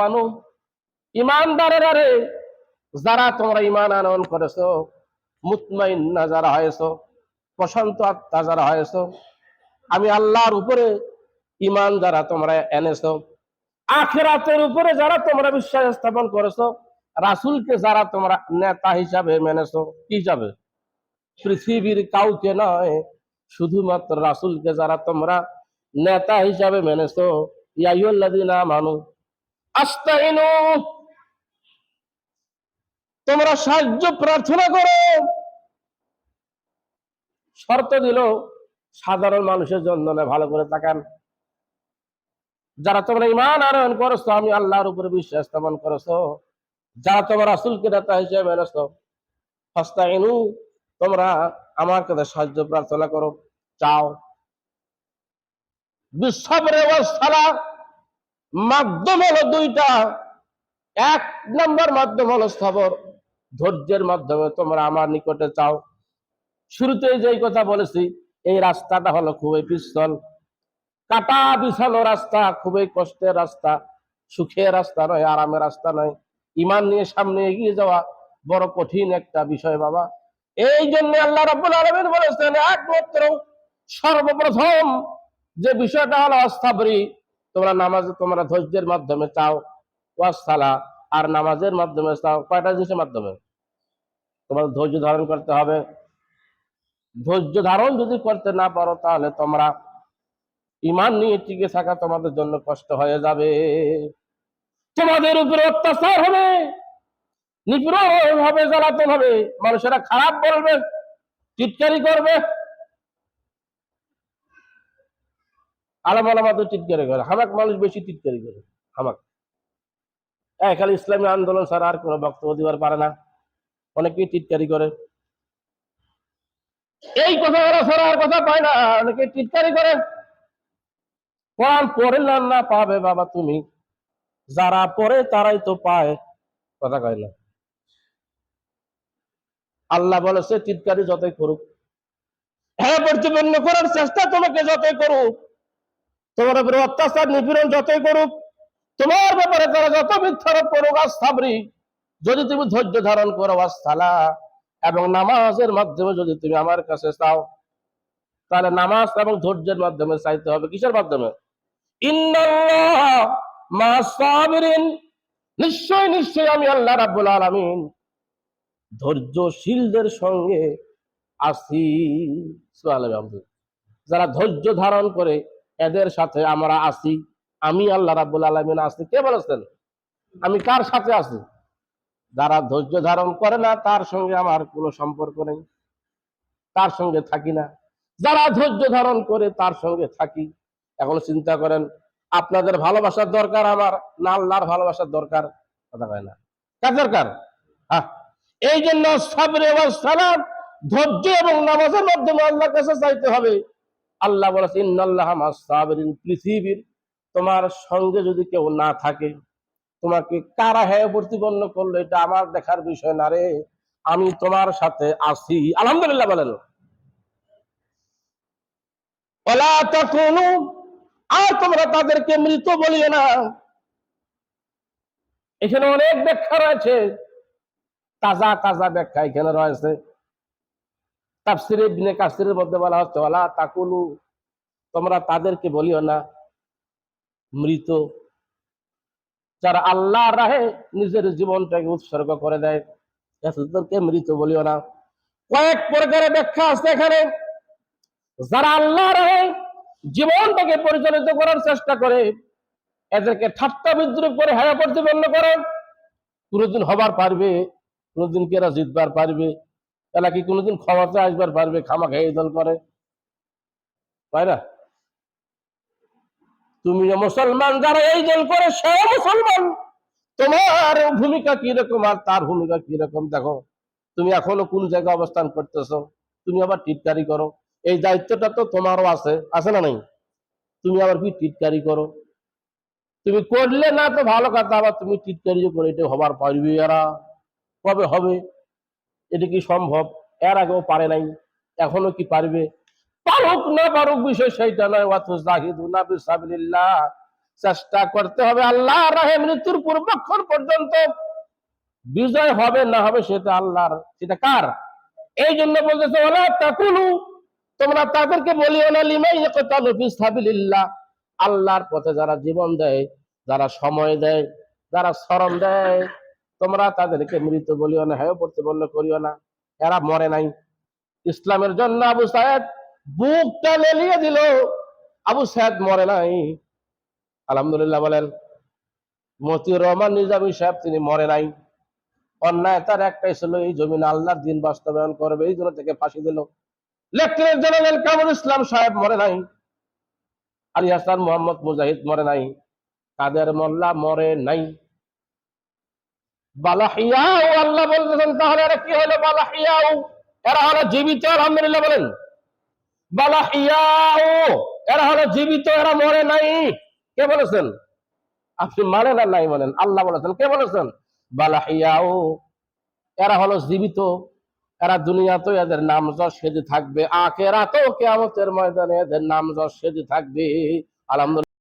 মানু ইমানদারেরা রে, যারা তোমরা ইমান আনয়ন করেছ মুতমাইন্না যারা হয়েছ প্রশান্ত আত্মা যারা হয়েছ, আমি আল্লাহর উপরে ইমান যারা তোমরা এনেছো, আখেরাতের উপরে যারা তোমরা বিশ্বাস স্থাপন করেছ, রাসুলকে যারা তোমরা নেতা হিসাবে মেনেছো, কি হিসাবে পৃথিবীর কাউকে নয়, শুধুমাত্র রাসুলকে যারা তোমরা নেতা হিসাবে মেনেছো তোমরা সাহায্য প্রার্থনা করো। শর্ত দিল সাধারণ মানুষের জন্য না, ভালো করে তাকান। যারা তোমরা ইমান আনয়ন করেছ, আমি আল্লাহর উপরে বিশ্বাস স্থাপন করেছ। যারা তোমার রাসূলকে নেতা হিসেবে ফাস্তাইনু তোমরা আমার কাছে সাহায্য প্রার্থনা করো, চাও। বিশ্বরে সালা মাধ্যম হলো দুইটা। এক নম্বর মাধ্যম হলো সবর। ধৈর্যের মাধ্যমে তোমরা আমার নিকটে চাও শুরুতে যেই কথা বলেছি, এই রাস্তাটা হলো খুবই পিস্তল কাটা বিছানো রাস্তা, খুবই কষ্টের রাস্তা। সুখের রাস্তা নয়, আরামের রাস্তা নয়। ইমান নিয়ে সামনে এগিয়ে যাওয়া বড় কঠিন একটা বিষয়, বাবা। এই জন্য আল্লাহ রাব্বুল আলামিন বলেছেন, একমাত্র সর্বপ্রথম যে বিষয়টা হলো অস্থাবরি তোমরা নামাজ তোমরা ধৈর্যের মাধ্যমে চাও ওয়াসালা আর নামাজের মাধ্যমে চাও, কয়টা জিনিসের মাধ্যমে? তোমার ধৈর্য ধারণ করতে হবে। ধৈর্য ধারণ যদি করতে না পারো, তাহলে তোমরা ইমান নিয়ে টিকে থাকা তোমাদের জন্য কষ্ট হয়ে যাবে। তোমাদের উপরে অত্যাচার হবে, নিপীড়ন হবে, জ্বালাতন হবে, মানুষেরা খারাপ বলবে চিৎকারি করবে। আলাম আলামাদের চিৎকারি করে। হামাক মানুষ বেশি চিৎকারি করে, হামাক। এই খালি ইসলামী আন্দোলন ছাড়া আর কোনো বক্তব্য দিবার পারে না। অনেকেই টিটকারি করে। এই কথা ওরা ছাড়া আর কথা পায় না অনেকে টিটকারি করে। কোরআন পড়লাম না পাবে বাবা তুমি। যারা পড়ে, তারাই তো পায়। কথা কয় না। আল্লাহ বলেছে চিৎকারি যতই করুক। হ্যাঁ প্রতিপন্ন করার চেষ্টা তোমাকে যতই করুক তোমার উপরে অত্যাচার নিপীড়ন যতই করুক, তোমার ব্যাপারে তারা যত মিথ্যারোপ করুক আস্থাবরি যদি তুমি ধৈর্য ধারণ করো আস্থালা এবং নামাজের মাধ্যমে যদি তুমি আমার কাছে চাও, তাহলে নামাজ এবং ধৈর্যের মাধ্যমে চাইতে হবে। কিসের মাধ্যমে? নিশ্চয় নিশ্চয় আমি আল্লাহ রাব্বুল আলামিন ধৈর্যশীলদের সঙ্গে আসি যারা ধৈর্য ধারণ করে এদের সাথে আমরা আছি। আমি আল্লাহ রাব্বুল আলামিন আছি। কে বলেছেন? আমি কার সাথে আছি? যারা ধৈর্য ধারণ করে না, তার সঙ্গে আমার কোনো সম্পর্ক নেই। তার সঙ্গে থাকি না। যারা ধৈর্য ধারণ করে, তার সঙ্গে থাকি। এখন চিন্তা করেন, আপনাদের ভালোবাসার দরকার আমার না আল্লাহর ভালোবাসার দরকার? কথা কয় না। কার দরকার? হ্যাঁ এই জন্য সাবরে ওয়াল সালাম ধৈর্য এবং নামাজের মাধ্যমে আল্লাহর কাছে চাইতে হবে। আল্লাহ বলেছে, ইন্নাল্লাহ মাসাবিরিন পৃথিবীর তোমার সঙ্গে যদি কেউ না থাকে, তোমাকে কারা হ্যাঁ প্রতিপন্ন করল, এটা আমার দেখার বিষয় না রে। আমি তোমার সাথে আছি। আলহামদুলিল্লাহ বলেন। আর তোমরা তাদেরকে মৃত বলিও না। এখানে অনেক ব্যাখ্যা রয়েছে। তাজা তাজা ব্যাখ্যা এখানে রয়েছে। তাফসিরে কাসিরের মধ্যে বলা হচ্ছে ওলা তাকুলু তোমরা তাদেরকে বলিও না, মৃত। যারা আল্লাহ রাহে নিজের জীবনটাকে উৎসর্গ করে দেয় মৃত বলিও না। কয়েক প্রকারের ব্যাখ্যা আছে এখানে। যারা আল্লাহ রাহে জীবনটাকে পরিচালিত করার চেষ্টা করে, এদেরকে ঠাট্টা বিদ্রুপ করে হায়া প্রতিপন্ন করে। কোনোদিন হবার পারবে, কোনোদিন কি এরা জিতবার পারবে। এরা কি কোনোদিন ক্ষমতা আসবার পারবে খামা খেয়ে দল করে? তাই না তুমি যে মুসলমান, যারা এই দল করে, সে মুসলমান। তোমার ভূমিকা কি রকম আর তার ভূমিকা কি রকম দেখো, তুমি এখনও কোন জায়গায় অবস্থান করতেছো? তুমি আবার টিটকারি করো। এই দায়িত্বটা তো তোমারও আছে। আছে না নাই? তুমি আবার কি টিটকারি করো? তুমি করলে না তো ভালো কথা, আবার তুমি টিটকারি করে, এটা হবার পারবে এরা? কবে হবে? এটা কি সম্ভব? এর আগেও পারে নাই, এখনও কি পারবে? পারুক না পারুক বিষয় সেইটা নয়। না বিসাবিল্লাহ চেষ্টা করতে হবে আল্লাহ রাহে মৃত্যুর পূর্বক্ষণ পর্যন্ত। বিজয় হবে না হবে সেটা আল্লাহর সেটা কার? এই জন্য বলতেছে ওলা তাকুলু। তোমরা তাদেরকে বলিও না, লিমাই ইয়াকতালু ফি সাবিলিল্লাহ আল্লাহর পথে যারা জীবন দেয়, যারা সময় দেয়, যারা স্মরণ দেয় তোমরা তাদেরকে মৃত বলিও না হ্যাঁ বললে করিও না। এরা মরে নাই। ইসলামের জন্য আবু সাহেব বুকটা লেলিয়ে দিল। আবু সাহেদ মরে নাই। আলহামদুলিল্লাহ বলেন, মতিউর রহমান, নিজামী সাহেব, তিনি মরে নাই। অন্যায় তার একটাই ছিল, এই জমিন আল্লাহর দিন বাস্তবায়ন করবে, এই জন্য থেকে ফাঁসি দিল। লেফটেন্যান্ট জেনারেল কামরুল ইসলাম সাহেব মরে নাই। আলী হাসান মোহাম্মদ মুজাহিদ মরে নাই। কাদের মোল্লা মরে নাই। বালাহিয়াও আল্লাহ বলতেছেন, তাহলে এরা কি হলো? বালাহিয়াও এরা হলো জীবিত, আলহামদুলিল্লাহ বলেন। বালাহিয়াও এরা হলো জীবিত, এরা মরে নাই। কে বলেছেন? আপনি মানেন আর নাই মানেন? আল্লাহ বলেছেন। কে বলেছেন? বালাহিয়াও এরা হলো জীবিত। এরা দুনিয়াতে এদের নাম যশ সেজে থাকবে। আখেরাতেও কেয়ামতের ময়দানে এদের নাম যশ সেজে থাকবে। আলহামদুলিল্লাহ।